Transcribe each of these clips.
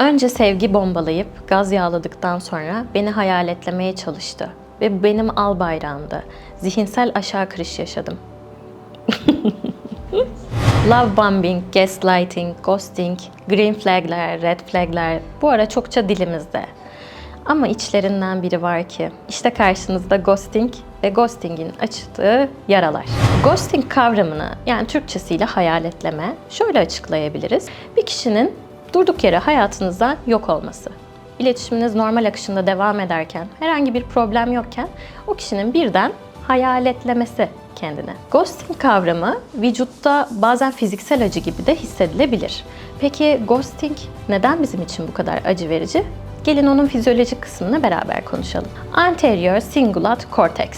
Önce sevgi bombalayıp gaz yağladıktan sonra beni hayaletlemeye çalıştı. Ve bu benim al bayrağımdı. Zihinsel aşağı kırış yaşadım. Love bombing, gaslighting, ghosting, green flagler, red flagler bu ara çokça dilimizde. Ama içlerinden biri var ki işte karşınızda ghosting ve ghostingin açtığı yaralar. Ghosting kavramını yani Türkçesiyle hayaletleme şöyle açıklayabiliriz. Bir kişinin durduk yere hayatınızdan yok olması. İletişiminiz normal akışında devam ederken, herhangi bir problem yokken o kişinin birden hayaletlemesi kendine. Ghosting kavramı vücutta bazen fiziksel acı gibi de hissedilebilir. Peki ghosting neden bizim için bu kadar acı verici? Gelin onun fizyolojik kısmını beraber konuşalım. Anterior cingulate cortex.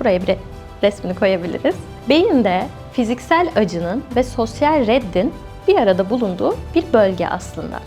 Buraya bir resmini koyabiliriz. Beyinde fiziksel acının ve sosyal reddin bir arada bulunduğu bir bölge aslında.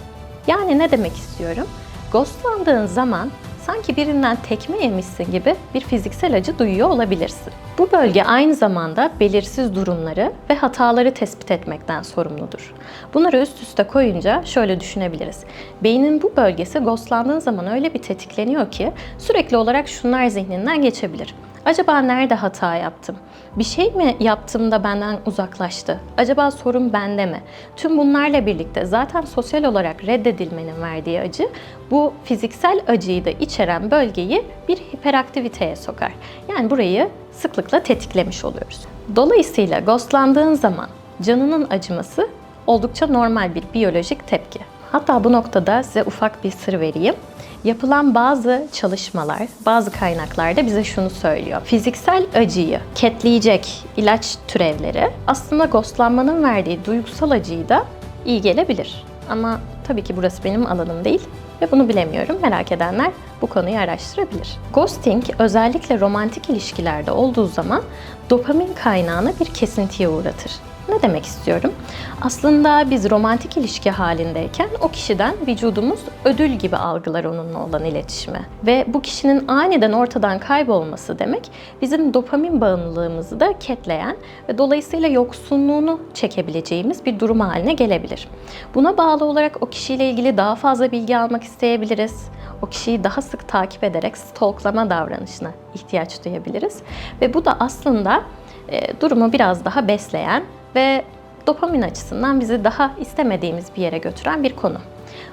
Yani ne demek istiyorum? Ghostlandığın zaman sanki birinden tekme yemişsin gibi bir fiziksel acı duyuyor olabilirsin. Bu bölge aynı zamanda belirsiz durumları ve hataları tespit etmekten sorumludur. Bunları üst üste koyunca şöyle düşünebiliriz. Beynin bu bölgesi ghostlandığın zaman öyle bir tetikleniyor ki sürekli olarak şunlar zihninden geçebilir. Acaba nerede hata yaptım? Bir şey mi yaptım da benden uzaklaştı? Acaba sorun bende mi? Tüm bunlarla birlikte zaten sosyal olarak reddedilmenin verdiği acı bu fiziksel acıyı da içeren bölgeyi bir hiperaktiviteye sokar. Yani burayı sıklıkla tetiklemiş oluyoruz. Dolayısıyla ghostlandığın zaman canının acıması oldukça normal bir biyolojik tepki. Hatta bu noktada size ufak bir sır vereyim. Yapılan bazı çalışmalar, bazı kaynaklarda bize şunu söylüyor. Fiziksel acıyı ketleyecek ilaç türevleri aslında ghostlanmanın verdiği duygusal acıyı da iyi gelebilir. Ama tabii ki burası benim alanım değil ve bunu bilemiyorum. Merak edenler bu konuyu araştırabilir. Ghosting özellikle romantik ilişkilerde olduğu zaman dopamin kaynağını bir kesintiye uğratır. Ne demek istiyorum? Aslında biz romantik ilişki halindeyken o kişiden vücudumuz ödül gibi algılar onunla olan iletişimi. Ve bu kişinin aniden ortadan kaybolması demek bizim dopamin bağımlılığımızı da ketleyen ve dolayısıyla yoksunluğunu çekebileceğimiz bir durum haline gelebilir. Buna bağlı olarak o kişiyle ilgili daha fazla bilgi almak isteyebiliriz. O kişiyi daha sık takip ederek stalklama davranışına ihtiyaç duyabiliriz. Ve bu da aslında e, durumu biraz daha besleyen ve dopamin açısından bizi daha istemediğimiz bir yere götüren bir konu.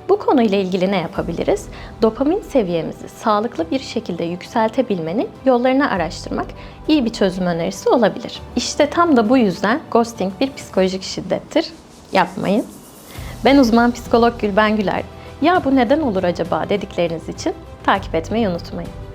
Bu konuyla ilgili ne yapabiliriz? Dopamin seviyemizi sağlıklı bir şekilde yükseltebilmenin yollarını araştırmak iyi bir çözüm önerisi olabilir. İşte tam da bu yüzden ghosting bir psikolojik şiddettir. Yapmayın. Ben uzman psikolog Gülben Güler. Ya bu neden olur acaba dedikleriniz için takip etmeyi unutmayın.